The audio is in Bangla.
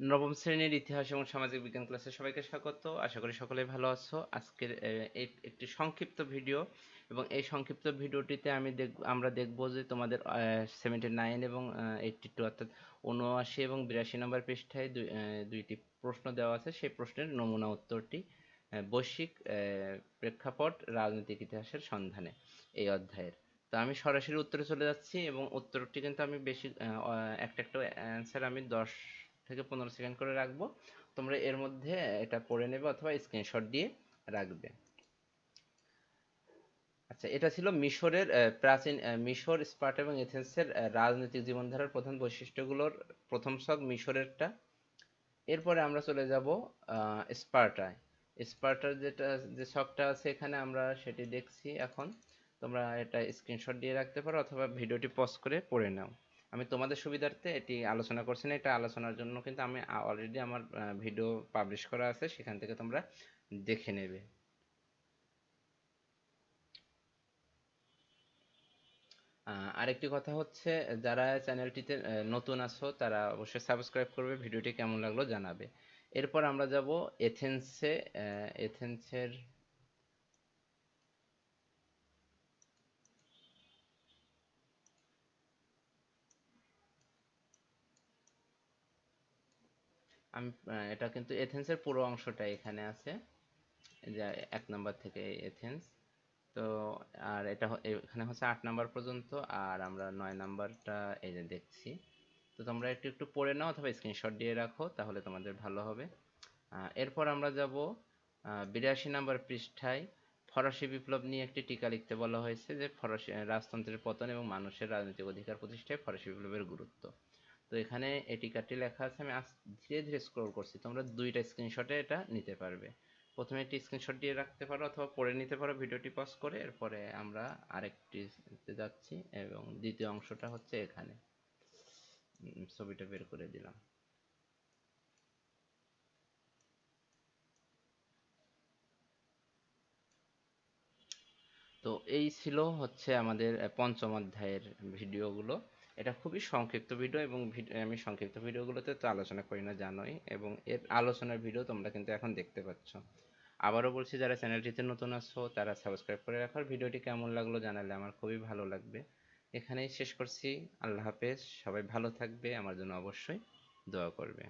নবম শ্রেণির ইতিহাস এবং সামাজিক বিজ্ঞান ক্লাসে সবাইকে স্বাগত। আশা করি সকলেই ভালো আছো। আজকের একটি সংক্ষিপ্ত ভিডিও এবং এই সংক্ষিপ্ত ভিডিওটিতে আমি দেখ, আমরা দেখব যে তোমাদের সেভেন্টি নাইন এবং এইটটি টু অর্থাৎ উনআশি এবং বিরাশি নম্বর পৃষ্ঠায় দুইটি প্রশ্ন দেওয়া আছে। সেই প্রশ্নের নমুনা উত্তরটি বৈশ্বিক প্রেক্ষাপট রাজনৈতিক ইতিহাসের সন্ধানে এই অধ্যায়ের। তো আমি সরাসরি উত্তরে চলে যাচ্ছি এবং উত্তরটি কিন্তু আমি বেশি একটা একটা অ্যান্সার আমি দশ থেকে পনেরো সেকেন্ড করে রাখব। তোমরা এর মধ্যে এটা পড়ে নেবে অথবা স্ক্রিনশট দিয়ে রাখবে। আচ্ছা এটা ছিল মিশরের প্রাচীন মিশর, স্পার্টা এবং এথেন্সের রাজনৈতিক জীবনধারার প্রধান বৈশিষ্ট্যগুলোর প্রথম ছক মিশরেরটা। এরপরে আমরা চলে যাব স্পার্টায়। স্পার্টার যেটা, যে ছকটা আছে এখানে আমরা সেটি দেখছি এখন। তোমরা এটা স্ক্রিনশট দিয়ে রাখতে পারো অথবা ভিডিওটি পজ করে পড়ে নাও। আমি তোমাদের সুবিধার্থে এটি আলোচনা করছি না। এটা আলোচনার জন্য কিন্তু আমি অলরেডি আমার ভিডিও পাবলিশ করা আছে, সেখান থেকে তোমরা দেখে নেবে। আরেকটি কথা হচ্ছে, যারা চ্যানেলটিতে নতুন আছো, তারা অবশ্যই সাবস্ক্রাইব করবে ভিডিওটি কেমন লাগল জানাবে। এরপর আমরা যাব এথেন্সে এথেন্সের আমি এটা কিন্তু এথেন্সের পুরো অংশটা এখানে আছে। যে এক নাম্বার থেকে এথেন্স তো, আর এটা এখানে হচ্ছে আট নাম্বার পর্যন্ত, আর আমরা নয় নাম্বারটা এই যে দেখছি। তো তোমরা একটু একটু পড়ে নাও অথবা স্ক্রিনশট দিয়ে রাখো, তাহলে তোমাদের ভালো হবে। এরপর আমরা যাব বিরাশি নাম্বার পৃষ্ঠায়। ফরাসি বিপ্লব নিয়ে একটি টিকা লিখতে বলা হয়েছে যে ফরাসি, রাজতন্ত্রের পতন এবং মানুষের রাজনৈতিক অধিকার প্রতিষ্ঠায় ফরাসি বিপ্লবের গুরুত্ব। তো এখানে এই টিকারটি লেখা আছে, আমি ধীরে ধীরে স্ক্রল করছি, তোমরা দুইটা স্ক্রিনশটে এটা নিতে পারবে। প্রথমে একটি স্ক্রিনশট দিয়ে রাখতে পারো অথবা পড়ে নিতে পারো ভিডিওটি পজ করে, এরপরে আমরা আরেকটিতে যাচ্ছি এবং দ্বিতীয় অংশটা হচ্ছে এখানে। ছবিটা বের করে দিলাম। তো এই ছিল হচ্ছে আমাদের পঞ্চম অধ্যায়ের ভিডিওগুলো। এটা খুবই সংক্ষিপ্ত ভিডিও এবং আমি সংক্ষিপ্ত ভিডিওগুলোতে তো আলোচনা করি না, জানোই। এবং এর আলোচনার ভিডিও তোমরা কিন্তু এখন দেখতে পাচ্ছ। আবারও বলছি, যারা চ্যানেলটিতে নতুন আসছো তারা সাবস্ক্রাইব করে রাখার ভিডিওটি কেমন লাগল জানালে আমার খুবই ভালো লাগবে। এখানেই শেষ করছি। আল্লাহ হাফেজ। সবাই ভালো থাকবে। আমার জন্য অবশ্যই দোয়া করবে।